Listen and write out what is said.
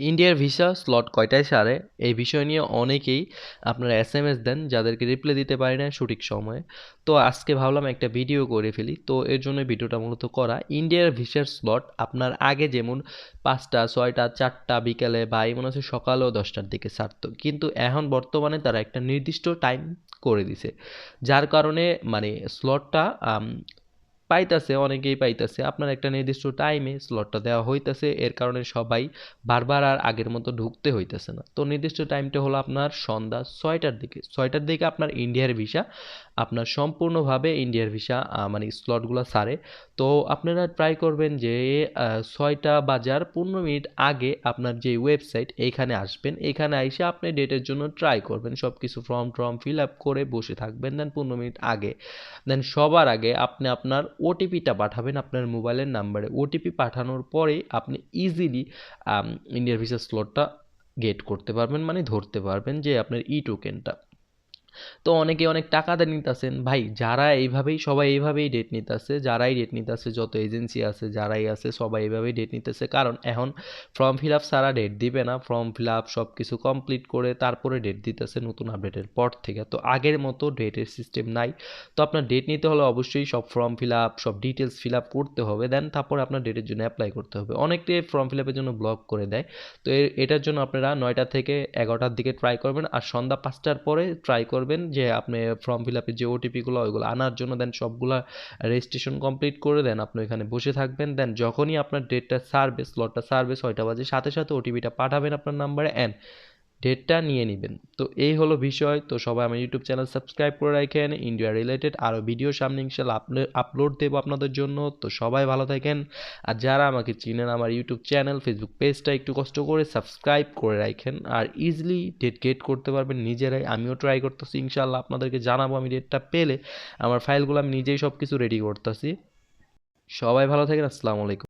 ইন্ডিয়ার visa slot কয়টায় সারে? এই বিষয় নিয়ে অনেকেই আপনারা এস এম এস দেন, যাদেরকে রিপ্লাই দিতে পারি না সঠিক সময়ে। তো আজকে ভাবলাম একটা ভিডিও করে ফেলি। তো এর জন্য ভিডিওটা মূলত করা ইন্ডিয়ার ভিসার স্লট আপনার আগে যেমন পাঁচটা, ছয়টা, চারটা বিকেলে বা মনে হচ্ছে সকালেও দশটার দিকে ছাড়তো কিন্তু এখন বর্তমানে তারা একটা নির্দিষ্ট টাইম করে দিছে। যার কারণে মানে স্লটটা পাইতাছে, অনেকেই পাইতাছে। আপনার একটা নির্দিষ্ট টাইমে স্লটটা দেওয়া হইতাছে, এর কারণে সবাই বারবার আর আগের মতো ঢুকতে হইতেছে না। তো নির্দিষ্ট টাইমটা হলো আপনার সন্ধ্যা ছয়টার দিকে। ছয়টার দিকে আপনার ইন্ডিয়ার ভিসা আপনার সম্পূর্ণভাবে ইন্ডিয়ার ভিসা মানে স্লটগুলো সারে তো আপনারা ট্রাই করবেন যে ছয়টা বাজার পনেরো মিনিট আগে আপনার যে ওয়েবসাইট এইখানে আসবেন। এখানে এসে আপনি ডেটের জন্য ট্রাই করবেন। সব কিছু ফর্ম টর্ম ফিল আপ করে বসে থাকবেন। দেন পনেরো মিনিট আগে। দেন সবার আগে আপনি আপনার ওটিপিটা পাঠাবেন আপনার মোবাইলের নাম্বারে। ওটিপি পাঠানোর পরে আপনি ইজিলি ইন্ডিয়ার ভিসা স্লটটা গেট করতে পারবেন মানে ধরতে পারবেন যে আপনার ই টোকেনটা তো অনেকে অনেক টাকা দিয়ে নিতেছেন। ভাই, যারা এইভাবেই, সবাই এইভাবেই ডেট নিতেছে, যারাই ডেট নিতেছে, যত এজেন্সি আছে, যারাই আছে, সবাই এইভাবেই ডেট নিতেছে। কারণ এখন ফর্ম ফিল আপ সারা ডেট দিবে না। ফর্ম ফিল আপ সব কিছু কমপ্লিট করে তারপরে ডেট দিতেছে নতুন আপডেটের পর থেকে। তো আগের মতো ডেটের সিস্টেম নাই। তো আপনার ডেট নিতে হলে অবশ্যই সব ফর্ম ফিল আপ সব ডিটেলস ফিল আপ করতে হবে। দেন তারপরে আপনার ডেটের জন্য অ্যাপ্লাই করতে হবে। অনেকে ফর্ম ফিল আপের জন্য ব্লক করে দেয়। তো এটার জন্য আপনারা নয়টা থেকে এগারোটার দিকে ট্রাই করবেন। আর সন্ধ্যা পাঁচটার পরে ট্রাই করবেন যে আপনি ফর্ম ফিল আপের যে ওটিপিগুলো ওইগুলো আনার জন্য দেন সবগুলা রেজিস্ট্রেশন কমপ্লিট করে দেন আপনি ওইখানে বসে থাকবেন। দেন যখনই আপনার ডেটটা সার্ভে স্লটটা সার্ভে ছয়টা বাজে, সাথে সাথে ওটিপিটা পাঠাবেন আপনার নাম্বারে অ্যান্ড ডেটটা নিয়ে নেবেন। তো এই হলো বিষয়। তো সবাই আমার ইউটিউব চ্যানেল সাবস্ক্রাইব করে রাখেন। ইন্ডিয়া রিলেটেড আরও ভিডিও সামনে ইনশাল্লাহ আপলোড দেবো আপনাদের জন্য। তো সবাই ভালো থাকেন। আর যারা আমাকে চিনেন আমার ইউটিউব চ্যানেল ফেসবুক পেজটা একটু কষ্ট করে সাবস্ক্রাইব করে রাখেন। আর ইজিলি ডেট গেট করতে পারবেন নিজেরাই। আমিও ট্রাই করতেছি ইনশাল্লাহ। আপনাদেরকে জানাব আমি ডেটটা পেলে। আমার ফাইলগুলো আমি নিজেই সব কিছু রেডি করতেছি। সবাই ভালো থাকেন। আসসালামু আলাইকুম।